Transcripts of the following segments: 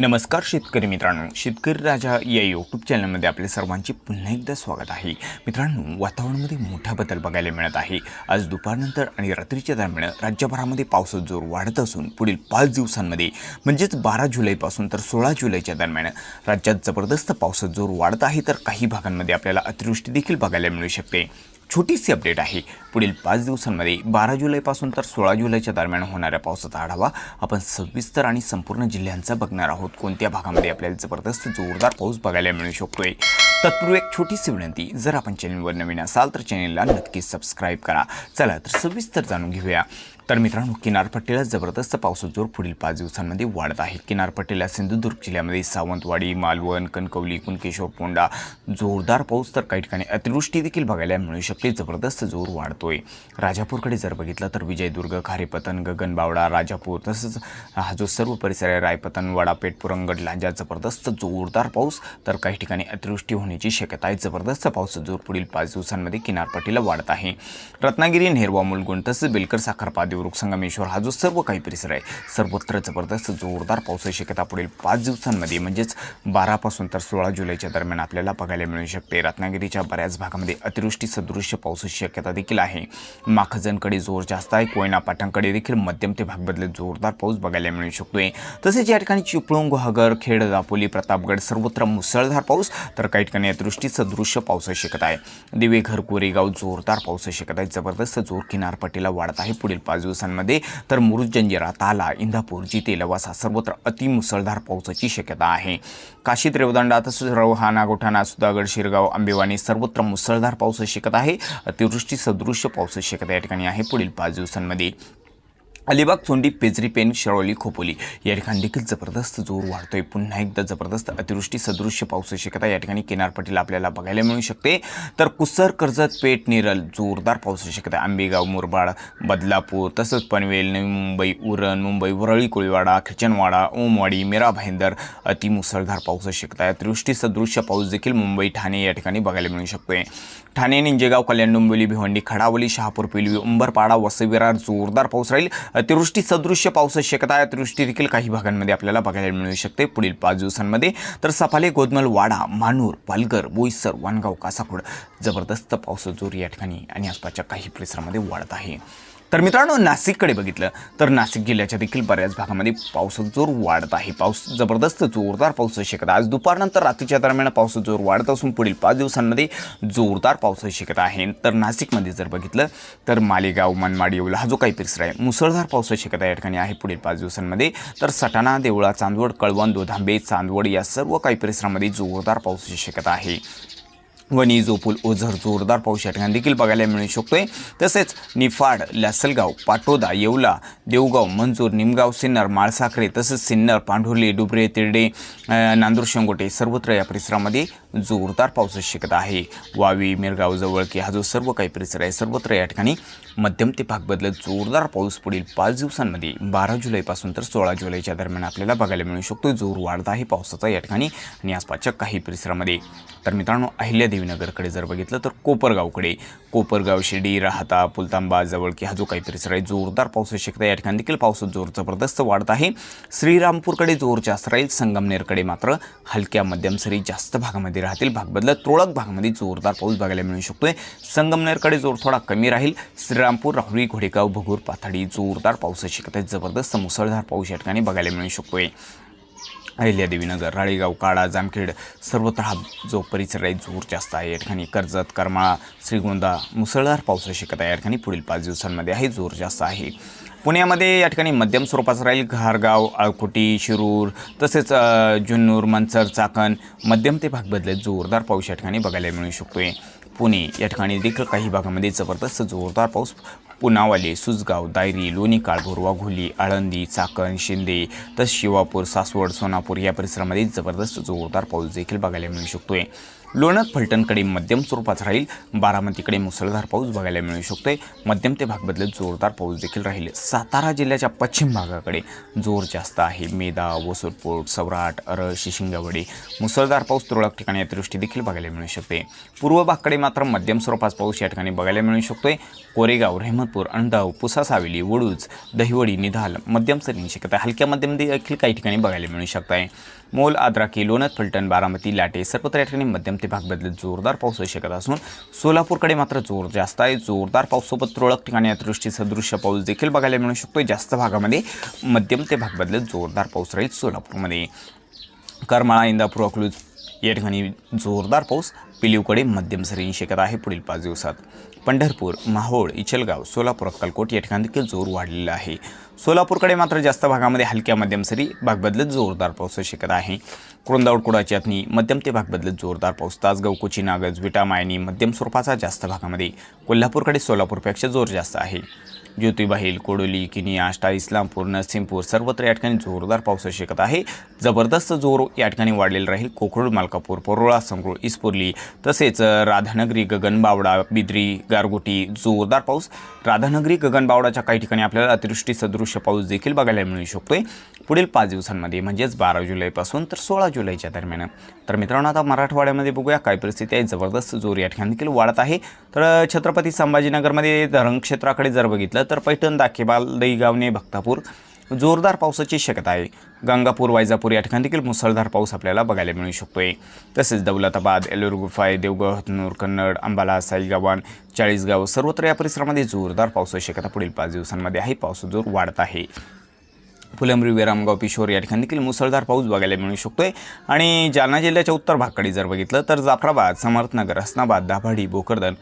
नमस्कार शेतकरी मित्रांनो. शेतकरी राजा या यूट्यूब चॅनलमध्ये आपल्या सर्वांचे पुन्हा एकदा स्वागत आहे. मित्रांनो वातावरणामध्ये मोठा बदल बघायला मिळत आहे. आज दुपारनंतर आणि रात्रीच्या दरम्यान राज्यभरामध्ये पावसाचा जोर वाढत असून पुढील पाच दिवसांमध्ये म्हणजेच बारा जुलैपासून तर सोळा जुलैच्या दरम्यान राज्यात जबरदस्त पावसाचा जोर वाढत आहे तर काही भागांमध्ये आपल्याला अतिवृष्टी देखील बघायला मिळू शकते. छोटीशी अपडेट आहे. पुढील पाच दिवसांमध्ये बारा जुलैपासून तर सोळा जुलैच्या दरम्यान होणाऱ्या पावसाचा आढावा आपण सविस्तर आणि संपूर्ण जिल्ह्यांचा बघणार आहोत. कोणत्या भागामध्ये आपल्याला जबरदस्त जोरदार पाऊस बघायला मिळू शकतोय? तत्पूर्वी एक छोटीशी विनंती जर आपण चॅनलवर नवीन असाल तर चॅनलला नक्कीच सबस्क्राईब करा. चला तर सविस्तर जाणून घेऊया. तर मित्रांनो किनारपट्टीला जबरदस्त पावसाचा जोर पुढील पाच दिवसांमध्ये वाढत आहे. किनारपट्टीला सिंधुदुर्ग जिल्ह्यामध्ये सावंतवाडी मालवण कणकवली कुणकेश्वर पोंडा जोरदार पाऊस तर काही ठिकाणी अतिवृष्टी देखील बघायला मिळू शकते. जबरदस्त जोर वाढतोय. राजापूरकडे जर बघितलं तर विजयदुर्ग खारेपतन गगनबावडा राजापूर तसंच हा जो सर्व परिसर आहे रायपतन वडापेठ पुरंगड लांजा जबरदस्त जोरदार पाऊस तर काही ठिकाणी अतिवृष्टी होण्याची शक्यता आहे. जबरदस्त पावसाचा जोर पुढील पाच दिवसांमध्ये किनारपट्टीला वाढत आहे. रत्नागिरी नेरवा मुलगुण तसंच बेलकर साखरपादेव देवरुख संगमेश्वर हा जो सर्व काही परिसर आहे सर्वत्र जबरदस्त जोरदार पावसाची शक्यता पुढील पाच दिवसांमध्ये म्हणजेच बारापासून तर सोळा जुलैच्या दरम्यान आपल्याला बघायला मिळू शकते. रत्नागिरीच्या बऱ्याच भागामध्ये अतिवृष्टी सदृश्य पावसाची शक्यता देखील आहे. माखजनकडे जोर जास्त आहे. कोयना पाठांकडे देखील मध्यम ते भागबदले जोरदार पाऊस बघायला मिळू शकतोय. तसेच या ठिकाणी चिपळूण गुहागर खेड दापोली प्रतापगड सर्वत्र मुसळधार पाऊस तर काही ठिकाणी अतिवृष्टी सदृश्य पावसाची शक्यता आहे. दिवेघर कोरेगाव जोरदार पावसाची शक्यता आहे. जबरदस्त जोर किनारपट्टीला वाढत आहे. पुढील पाच पाच दिवसांमध्ये तर मुरुड जंजिरा ताला इंदापूर जिते लवासा सर्वत्र अतिमुसळधार पावसाची शक्यता आहे. काशी रेवदंडा तसंच रवहा नागोठाणा सुधागड शिरगाव आंबेवाणी सर्वत्र मुसळधार पावसाची शक्यता आहे. अतिवृष्टी सदृश्य पावसाची शक्यता या ठिकाणी आहे. पुढील पाच दिवसांमध्ये अलिबाग चोंडी पेजरी पेन शिरोली खोपोली या ठिकाणी देखील जबरदस्त जोर वाढतोय. पुन्हा एकदा जबरदस्त अतिवृष्टी सदृश्य पावसाची शक्यता या ठिकाणी किनारपट्टीला आपल्याला बघायला मिळू शकते. तर कुसर कर्जत पेठ नेरल जोरदार पावसाची शक्यता आंबेगाव मुरबाड बदलापूर तसंच पनवेल नवी मुंबई उरण मुंबई वरळी कोळीवाडा खिचनवाडा ओमवाडी मीरा भाईंदर अतिमुसळधार पावसाची शक्यता अतिवृष्टी सदृश्य पाऊस देखील मुंबई ठाणे या ठिकाणी बघायला मिळू शकतोय. ठाणे निंजेगाव कल्याण डोंबिवली भिवंडी खडावली शहापूर पिलवी उंबरपाडा वसई विरार जोरदार पाऊस राहील. अतिवृष्टी सदृश्य पावसाची शक्यता आहे. अतिवृष्टी देखील काही भागांमध्ये आपल्याला बघायला मिळू शकते. पुढील पाच दिवसांमध्ये तर सफाले गोदमल वाडा मानूर पालघर बोईसर वानगाव कासाखोड जबरदस्त पावसाचा जोर या ठिकाणी आणि आसपासच्या काही परिसरामध्ये वाढत आहे. तर मित्रांनो नाशिककडे बघितलं तर नाशिक जिल्ह्याच्या देखील बऱ्याच भागामध्ये पावसाचा जोर वाढत आहे. पाऊस जबरदस्त जोरदार पावसाची शक्यता आज दुपारनंतर रात्रीच्या दरम्यान पावसाचा जोर वाढत असून पुढील पाच दिवसांमध्ये जोरदार पावसाची शक्यता आहे. तर नाशिकमध्ये जर बघितलं तर मालेगाव मनमाड येवला हा जो काही परिसर आहे मुसळधार पावसाची शक्यता या ठिकाणी आहे पुढील पाच दिवसांमध्ये. तर सटाणा देवळा चांदवड कळवण दोधांबे चांदवड या सर्व काही परिसरामध्ये जोरदार पावसाची शक्यता आहे. वणी जोपूल ओझर जोरदार पाऊस या ठिकाणी देखील बघायला मिळू शकतोय. तसेच निफाड लासलगाव पाटोदा येवला देवगाव मंजूर निमगाव सिन्नर माळसाखरे तसेच सिन्नर पांढुर्ली डुबरे तिरडे नांदूर शेंगोटे सर्वत्र या परिसरामध्ये जोरदार पावसाची शक्यता आहे. वावी मिरगाव जवळकी हा जो सर्व काही परिसर आहे सर्वत्र या ठिकाणी मध्यम ते भाग बदलत जोरदार पाऊस पुढील पाच दिवसांमध्ये बारा जुलैपासून तर सोळा जुलैच्या दरम्यान आपल्याला बघायला मिळू शकतो जोर वाढत आहे पावसाचा या ठिकाणी आणि आसपासच्या काही परिसरामध्ये. तर मित्रांनो देवीनगरकडे जर बघितलं तर कोपरगावकडे. कोपरगाव शिर्डी राहता पुलतांबा जवळकी हा जो काही परिसर आहे जोरदार पावसाची शकता या ठिकाणी देखील पावसाचा जोर जबरदस्त वाढत आहे. श्रीरामपूरकडे जोर जास्त राहील संगमनेरकडे मात्र हलक्या मध्यम सरी जास्त भागामध्ये राहतील. भाग बदलत तुरळक भागामध्ये जोरदार पाऊस बघायला मिळू शकतोय. संगमनेरकडे जोर थोडा कमी राहील. श्रीरामपूर राहुरी घोडेगाव भगूर पाथडी जोरदार पावसाची शक्यता आहे. जबरदस्त मुसळधार पाऊस या ठिकाणी बघायला मिळू शकतोय. अहिल्यादेवीनगर राळेगाव काळा जामखेड सर्वत्र हा जो परिसर आहे जोर जास्त आहे. या ठिकाणी कर्जत करमाळा श्रीगोंदा मुसळधार पाऊस शिकत आहे. या ठिकाणी पुढील पाच दिवसांमध्ये आहे जोर जास्त आहे. पुण्यामध्ये या ठिकाणी मध्यम स्वरूपाचं राहील घारगाव आळकोटी शिरूर तसेच जुन्नूर मंचर चाकण मध्यम ते भाग बदलत जोरदार पाऊस या ठिकाणी बघायला मिळू शकतो आहे पुणे या ठिकाणी देखील काही भागामध्ये जबरदस्त जोरदार पाऊस पुनावाले सुजगाव दायरी लोणी काळभोर घोली आळंदी चाकण शिंदे तसेच शिवापूर सासवड सोनापूर या परिसरामध्ये जबरदस्त जोरदार पाऊस देखील बघायला मिळू शकतोय. लोणक फलटणकडे मध्यम स्वरूपात राहील बारामतीकडे मुसळधार पाऊस बघायला मिळू शकतोय. मध्यम ते भाग बदलत जोरदार पाऊस देखील राहील. सातारा जिल्ह्याच्या पश्चिम भागाकडे जोर जास्त आहे. मेदा वसुरपोट सवराट अरळ शिशिंगावडी मुसळधार पाऊस तुरळक ठिकाणी अतिवृष्टी देखील बघायला मिळू शकते. पूर्व भागकडे मात्र मध्यम स्वरूपात पाऊस या ठिकाणी बघायला मिळू शकतोय. कोरेगाव रेहमत पंढरपूर अंडाव पुसा सावेली वडूज दहिवडी निधाल मध्यम सरींची शक्यता आहे. हलक्या मध्यम देखील काही ठिकाणी बघायला मिळू शकत आहे. मोल आद्राकी लोणत फलटण बारामती लाटे सर्वत्र या ठिकाणी मध्यम ते भाग बदलत जोरदार पाऊस होऊ शकत असून सोलापूरकडे मात्र जोर जास्त आहे. जोरदार पावसासोबत तुरळक ठिकाणी अतिवृष्टी सदृश्य पाऊस देखील बघायला मिळू शकतो जास्त भागामध्ये मध्यम ते भाग बदलत जोरदार पाऊस राहील सोलापूरमध्ये. करमाळा इंदापूर अकलूज या ठिकाणी जोरदार पाऊस पिलीवकडे मध्यम सरींची शक्यता आहे पुढील पाच दिवसात. पंढरपूर माहोळ इचलगाव सोलापूर अक्कलकोट या ठिकाणी देखील जोर वाढलेला आहे. सोलापूरकडे मात्र जास्त भागामध्ये हलक्या मध्यम सरी भागबदलत जोरदार पाऊस शक्यता आहे. कुरुंदावड कुडाची अथनी मध्यम ते भाग बदलत जोरदार पाऊस तासगाव कोची नागज विटा मायनी मध्यम स्वरूपाचा जास्त भागामध्ये कोल्हापूरकडे सोलापूरपेक्षा जोर जास्त आहे. ज्योतिबाहिल कोडोली किनी आष्टा इस्लामपूर नरसिंहपूर सर्वत्र या ठिकाणी जोरदार पाऊस शकत आहे. जबरदस्त जोर या ठिकाणी वाढलेला राहील. कोकरूड मालकापूर परोळा संगरूळ इस्पुर्ली तसेच राधानगरी गगनबावडा बिद्री गारगोटी जोरदार पाऊस. राधानगरी गगनबावडाच्या काही ठिकाणी आपल्याला अतिवृष्टी सदृश्य पाऊस देखील बघायला मिळू शकतोय. पुढील पाच दिवसांमध्ये म्हणजेच बारा जुलैपासून तर सोळा जुलैच्या दरम्यान. तर मित्रांनो आता मराठवाड्यामध्ये बघूया काय परिस्थिती आहे. जबरदस्त जोर या ठिकाणी देखील वाढत आहे. तर छत्रपती संभाजीनगरमध्ये धरण क्षेत्राकडे जर बघितलं तर पैठण दाखेबाल दहीगावणे भक्तापूर. जोरदार पावसाची शक्यता आहे. गंगापूर वायजापूर या ठिकाणी देखील मुसळधार पाऊस आपल्याला बघायला मिळू शकतोय. तसेच दौलताबाद एलोर गुफाय देवगड हतनूर कन्नड अंबाला साईगावान चाळीसगाव सर्वत्र या परिसरामध्ये जोरदार पावसाची शक्यता पुढील पाच दिवसांमध्ये आहे. पाऊस जोर वाढत आहे. फुलंब्री विरामगाव पिशोर या ठिकाणी देखील मुसळधार पाऊस बघायला मिळू शकतोय. आणि जालना जिल्ह्याच्या उत्तर भागाकडे जर बघितलं तर जाफराबाद समर्थनगर हसनाबाद दाभाडी भोकरदन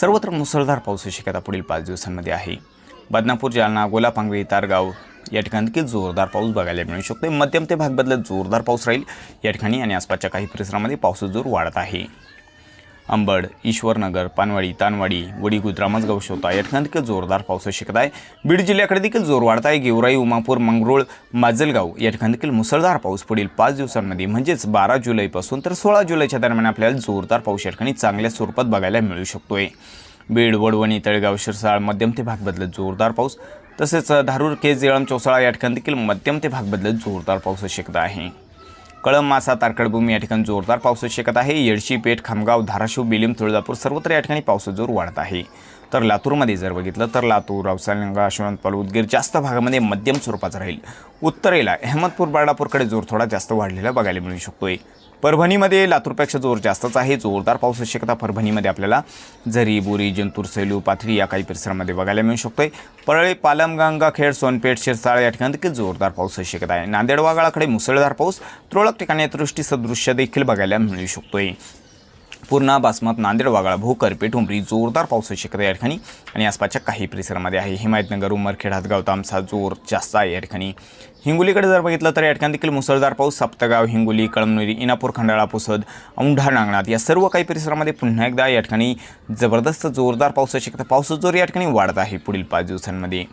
सर्वत्र मुसळधार पावसाची शक्यता पुढील पाच दिवसांमध्ये आहे. बदनापूर जालना गोलापांगवी तारगाव या ठिकाणी देखील जोरदार पाऊस बघायला मिळू शकतो मध्यम ते भाग बदलत जोरदार पाऊस राहील या ठिकाणी आणि आसपासच्या काही परिसरामध्ये पावसाचा जोर वाढत आहे. अंबड ईश्वरनगर पानवाडी तानवाडी वडीगुद रामसगाव शोता या ठिकाणी देखील जोरदार पावसाची शक्यता आहे. बीड जिल्ह्याकडे देखील जोर वाढत आहे. गेवराई उमापूर मंगरुळ माजलगाव या ठिकाणी देखील मुसळधार पाऊस पुढील पाच दिवसांमध्ये. म्हणजेच बारा जुलैपासून तर सोळा जुलैच्या दरम्यान आपल्याला जोरदार पाऊस या ठिकाणी चांगल्या स्वरूपात बघायला मिळू शकतोय. बीड वडवणी तळेगाव शिरसाळ मध्यम ते भाग बदलत जोरदार पाऊस. तसेच धारूर केज येळम चौसाळा या ठिकाणी देखील मध्यम ते भाग बदलत जोरदार पावसाची शक्यता आहे. कळम मासा तारकडभूमी या ठिकाणी जोरदार पावसाची शक्यता आहे. येडशी पेठ खामगाव धाराशिव बिलिम तुळजापूर सर्वत्र या ठिकाणी पावसाचा जोर वाढत आहे. तर लातूरमध्ये जर बघितलं तर लातूर रावसालिंगा यशवंतपाल उदगीर जास्त भागामध्ये मध्यम स्वरूपाचा राहील. उत्तरेला अहमदपूर बाळापूरकडे जोर थोडा जास्त वाढलेला बघायला मिळू शकतोय. परभणीमध्ये लातूरपेक्षा जोर जास्तच आहे. जोरदार पावसाची शक्यता परभणीमध्ये आपल्याला. झरी बोरी जंतूर सेलू पाथरी या काही परिसरामध्ये बघायला मिळू शकतोय. परळी पालम गंगाखेड सोनपेठ शिरसाळ या ठिकाणी देखील जोरदार पावसाची शक्यता आहे. नांदेड वागाळाकडे मुसळधार पाऊस. तुरळक ठिकाणी अतिवृष्टी सदृश्य देखील बघायला मिळू शकतोय. पूर्णा बासमत नांदेड वागाळा भोकर पेठुंबरी जोरदार पावसाची शक्यता या ठिकाणी. आणि आसपासच्या काही परिसरामध्ये आहे. हिमायतनगर उमरखेड हातगाव तामसा जोर जास्त आहे या ठिकाणी. हिंगोलीकडे जर बघितलं तर या ठिकाणी देखील मुसळधार पाऊस सप्तगाव हिंगोली कळमनुरी इनापूर खंडाळा पुसद औंढा नांगणात या सर्व काही परिसरामध्ये पुन्हा एकदा या ठिकाणी जबरदस्त जोरदार पावसाची शक्यता पावसाचा जोर या ठिकाणी वाढत आहे पुढील पाच दिवसांमध्ये.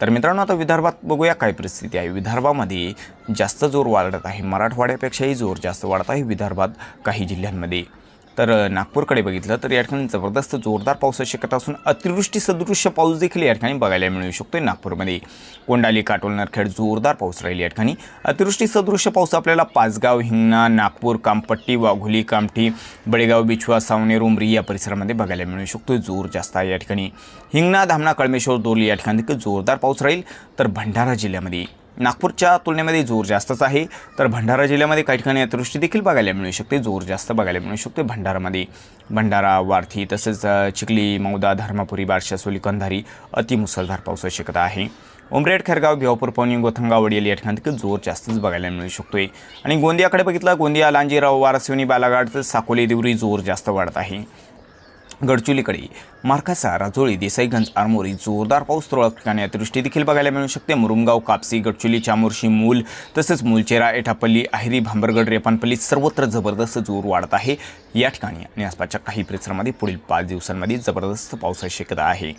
तर मित्रांनो आता विदर्भात बघूया काय परिस्थिती आहे. विदर्भामध्ये जास्त जोर वाढत आहे. मराठवाड्यापेक्षाही जोर जास्त वाढत आहे. विदर्भात काही जिल्ह्यांमध्ये तर नागपूरकडे बघितलं तर या ठिकाणी जबरदस्त जोरदार पावसाची शक्यता असून अतिवृष्टी सदृश्य पाऊस देखील या ठिकाणी बघायला मिळू शकतो नागपूरमध्ये. कोंडाली काटोल नरखेड जोरदार पाऊस राहील या ठिकाणी. अतिवृष्टी सदृश्य पाऊस आपल्याला पाचगाव हिंगणा नागपूर कामपट्टी वाघोली कामठी बडेगाव बिछवा सावनेर उमरी या परिसरामध्ये बघायला मिळू शकतो जोर जास्त आहे या ठिकाणी. हिंगणा धामणा कळमेश्वर दोर्ली या ठिकाणी देखील जोरदार पाऊस राहील. तर भंडारा जिल्ह्यामध्ये नागपूरच्या तुलनेमध्ये जोर जास्तच आहे. तर भंडारा जिल्ह्यामध्ये काही ठिकाणी अतिवृष्टी देखील बघायला मिळू शकते. जोर जास्त बघायला मिळू शकते भंडारामध्ये. भंडारा वारथी तसेच चिखली मौदा धर्मापुरी बारशा सोली कंधारी अतिमुसळधार पावसाची शक्यता आहे. उमरेड खरगाव भिवापूर पवनी गोथंगाव वडियल या ठिकाणी देखील जोर जास्तच बघायला मिळू शकतोय. आणि गोंदियाकडे बघितलं गोंदिया लांजीराव वारसिवनी बालाघाट तर साकोली देवरी जोर जास्त वाढत आहे. गडचुलीकडे. मार्कासा राजोळी देसाईगंज आरमोरी जोरदार पाऊस तुरळक ठिकाणी अतिवृष्टी देखील बघायला मिळू शकते. मुरुमगाव कापसी गडचुली चामोर्शी मूल तसंच मूलचेरा एठापल्ली आहिरी भांबरगड रेपानपल्ली सर्वत्र जबरदस्त जोर वाढत आहे. या ठिकाणी आणि आसपासच्या काही परिसरामध्ये पुढील पाच दिवसांमध्ये जबरदस्त पावसाची शक्यता आहे.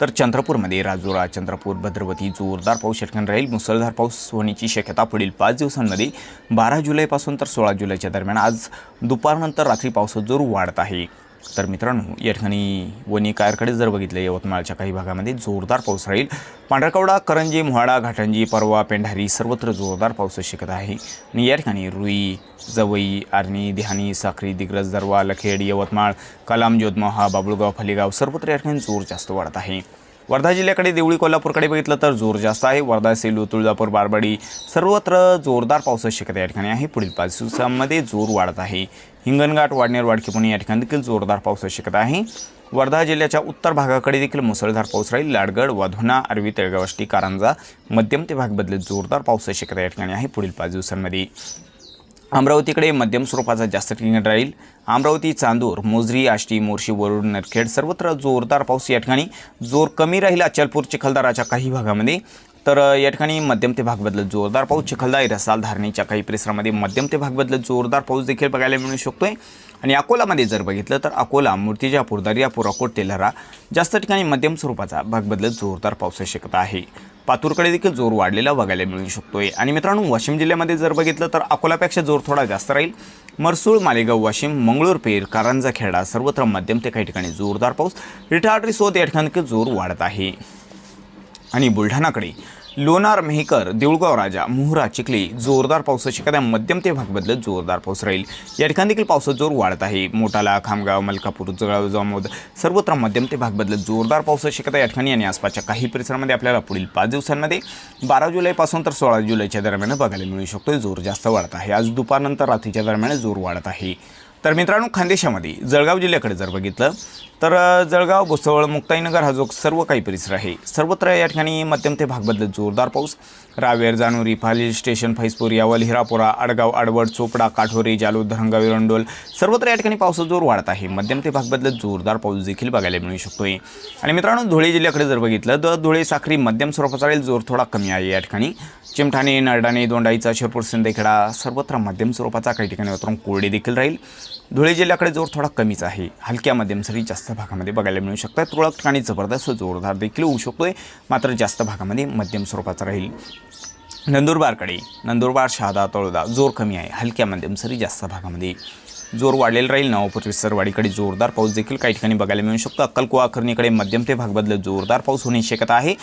तर चंद्रपूरमध्ये राजुरा चंद्रपूर भद्रवती जोरदार पाऊस या ठिकाणी राहील. मुसळधार पाऊस होण्याची शक्यता पुढील पाच दिवसांमध्ये बारा जुलैपासून तर सोळा जुलैच्या दरम्यान. आज दुपारनंतर रात्री पावसाचा जोर वाढत आहे. तर मित्रांनो या ठिकाणी वणी कायरकडे जर बघितलं यवतमाळच्या काही भागामध्ये जोरदार पाऊस राहील. पांढरकवडा करंजी मोहाडा घाटंजी परवा पेंढारी सर्वत्र जोरदार पाऊस शिकत आहे. आणि या ठिकाणी रुई जवई आर्णी देहानी साखरी दिग्रज दरवा लखेड यवतमाळ कलाम जोधमहा बाबुळगाव फलेगाव सर्वत्र या ठिकाणी जोर जास्त वाढत आहे. वर्धा जिल्ह्याकडे देवळी कोल्हापूरकडे बघितलं तर जोर जास्त आहे. वर्धा सेलू तुळजापूर बारबाडी सर्वत्र जोरदार पावसाची शक्यता या ठिकाणी आहे. पुढील पाच दिवसांमध्ये जोर वाढत आहे. हिंगणघाट वाडनेर वाडकी पुणे या ठिकाणी देखील जोरदार पावसाची शक्यता आहे. वर्धा जिल्ह्याच्या उत्तर भागाकडे देखील मुसळधार पाऊस राहील. लाडगड वाधुना अरवी तळगावष्टी कारंजा मध्यम ते भाग बदलत जोरदार पावसाची शक्यता या ठिकाणी आहे. पुढील पाच दिवसांमध्ये अमरावतीकडे मध्यम स्वरूपाचा जास्त ठिकाणी राहील. अमरावती चांदूर मोजरी आष्टी मोर्शी वरुड नरखेड सर्वत्र जोरदार पाऊस या ठिकाणी. जोर कमी राहील अचलपूर चिखलदाराच्या काही भागामध्ये. तर या ठिकाणी मध्यम ते भाग बदलत जोरदार पाऊस. चिखलदार रसाल धारणीच्या काही परिसरामध्ये मध्यम ते भाग बदलत जोरदार पाऊस देखील बघायला मिळू शकतोय. आणि अकोलामध्ये जर बघितलं तर अकोला मूर्तिजापूर दर्यापूर अकोट तेल्हारा जास्त ठिकाणी मध्यम स्वरूपाचा भाग बदलत जोरदार पावसाची शक्यता आहे. पातूरकडे देखील जोर वाढलेला बघायला मिळू शकतोय. आणि मित्रांनो वाशिम जिल्ह्यामध्ये जर बघितलं तर अकोलापेक्षा जोर थोडा जास्त राहील. मरसूळ मालेगाव वाशिम मंगळूर पेर कारंजा खेडा सर्वत्र मध्यम ते काही ठिकाणी जोरदार पाऊस. रिटार्डरी सोत या ठिकाणी जोर वाढत आहे. आणि बुलढाणाकडे लोणार मेहकर देऊळगाव राजा मोहरा चिखली जोरदार पावसाची एखाद्या मध्यम ते भाग बदलत जोरदार पाऊस राहील. या ठिकाणी देखील पावसाचा जोर वाढत आहे. मोठाला खामगाव मलकापूर जळगाव जामोद सर्वत्र मध्यम ते भाग बदलत जोरदार पावसाची शक्यता या ठिकाणी आणि आसपासच्या काही परिसरामध्ये आपल्याला पुढील पाच दिवसांमध्ये बारा जुलैपासून तर सोळा जुलैच्या दरम्यान बघायला मिळू शकतो जोर जास्त वाढत आहे. आज दुपारनंतर रात्रीच्या दरम्यान जोर वाढत आहे. तर मित्रांनो खानदेशामध्ये जळगाव जिल्ह्याकडे जर बघितलं तर जळगाव भुसवळ मुक्ताईनगर हा जो सर्व काही परिसर आहे सर्वत्र या ठिकाणी मध्यम ते भाग बदलत जोरदार पाऊस. रावेर जानोरी फाली स्टेशन फैजपूर यावल हिरापुरा आडगाव आडवड चोपडा काठोरी जालोद धरंगाव विरंडोल सर्वत्र या ठिकाणी पावसाचा जोर वाढत आहे. मध्यम ते भाग बदलत जोरदार पाऊस देखील बघायला मिळू शकतोय. आणि मित्रांनो धुळे जिल्ह्याकडे जर बघितलं तर धुळे साखरी मध्यम स्वरूपाचा राहील जोर थोडा कमी आहे या ठिकाणी. चिमठाणे नरडाणे दोंडाईचा शिरपूर सिंदेखेडा सर्वत्र मध्यम स्वरूपाचा काही ठिकाणी वातावरण कोरडे देखील राहील. धुळे जिल्ह्याकडे जोर थोडा कमीच आहे. हलक्या मध्यम सरी जास्त भागामध्ये बघायला मिळू शकतात तुरळक ठिकाणी जबरदस्त जोरदार देखील होऊ शकतोय. मात्र जास्त भागामध्ये मध्यम स्वरूपाचा राहील. नंदुरबारकडे नंदुरबार शहादा तळोदा जोर कमी आहे. हलक्या मध्यम सरी जास्त भागामध्ये जोर वाढलेला राहील. नवापूर विसरवाडीकडे जोरदार पाऊस देखील काही ठिकाणी बघायला मिळू शकतो. अक्कलकुवा खरणीकडे मध्यम ते भागबदल जोरदार पाऊस होण्याची शक्यता आहे.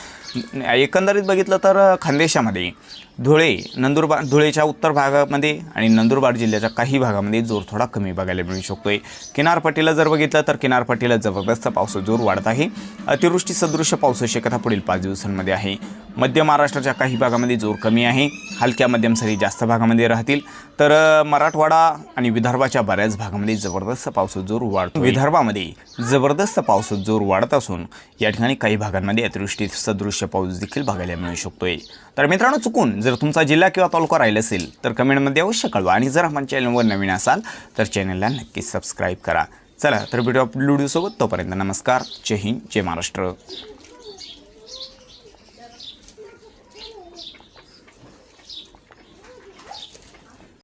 एकंदरीत बघितलं तर खानदेशामध्ये धुळे नंदुरबार धुळेच्या उत्तर भागामध्ये आणि नंदुरबार जिल्ह्याच्या काही भागामध्ये जोर थोडा कमी बघायला मिळू शकतोय. किनारपट्टीला जर बघितलं तर किनारपट्टीला जबरदस्त पावसाचा जोर वाढत आहे. अतिवृष्टी सदृश्य पावसाची शक्यता पुढील पाच दिवसांमध्ये आहे. मध्य महाराष्ट्राच्या काही भागामध्ये जोर कमी आहे. हलक्या मध्यम सरी जास्त भागामध्ये राहतील. तर मराठवाडा आणि विदर्भाच्या बऱ्याच भागामध्ये जबरदस्त पावसाचा जोर वाढतो विदर्भामध्ये जबरदस्त पावसाचा जोर वाढत असून या ठिकाणी काही भागांमध्ये अतिवृष्टी सदृश्य पाऊस देखील बघायला मिळू शकतोय. तर मित्रांनो चुकून जर तुमचा जिल्हा किंवा तालुका राहिला असेल तर कमेंटमध्ये अवश्य कळवा. आणि जर आपण चॅनलवर नवीन असाल तर चॅनलला नक्की सबस्क्राईब करा. चला तर भेटू व्हिडिओसोबत तोपर्यंत नमस्कार. जय हिंद जय महाराष्ट्र.